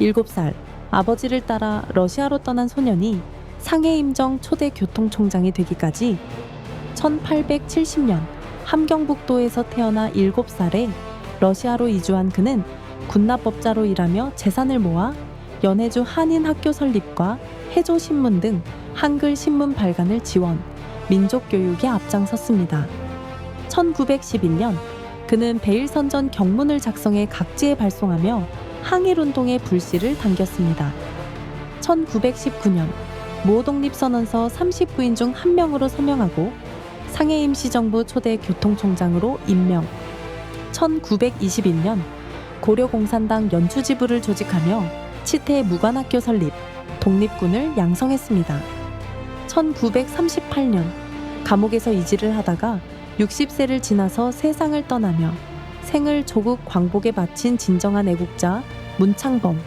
7살 아버지를 따라 러시아로 떠난 소년이 상해임정 초대 교통총장이 되기까지 1870년 함경북도에서 태어나 7살에 러시아로 이주한 그는 군납법자로 일하며 재산을 모아 연해주 한인 학교 설립과 해조 신문 등 한글 신문 발간을 지원, 민족 교육에 앞장섰습니다. 1911년 그는 베일선전 경문을 작성해 각지에 발송하며 항일운동의 불씨를 당겼습니다. 1919년 모독립선언서 39인 중 한 명으로 서명하고 상해 임시정부 초대 교통총장으로 임명. 1921년 고려공산당 연추지부를 조직하며 치태 무관학교 설립, 독립군을 양성했습니다. 1938년 감옥에서 이지를 하다가 60세를 지나서 세상을 떠나며 생을 조국 광복에 바친 진정한 애국자 문창범,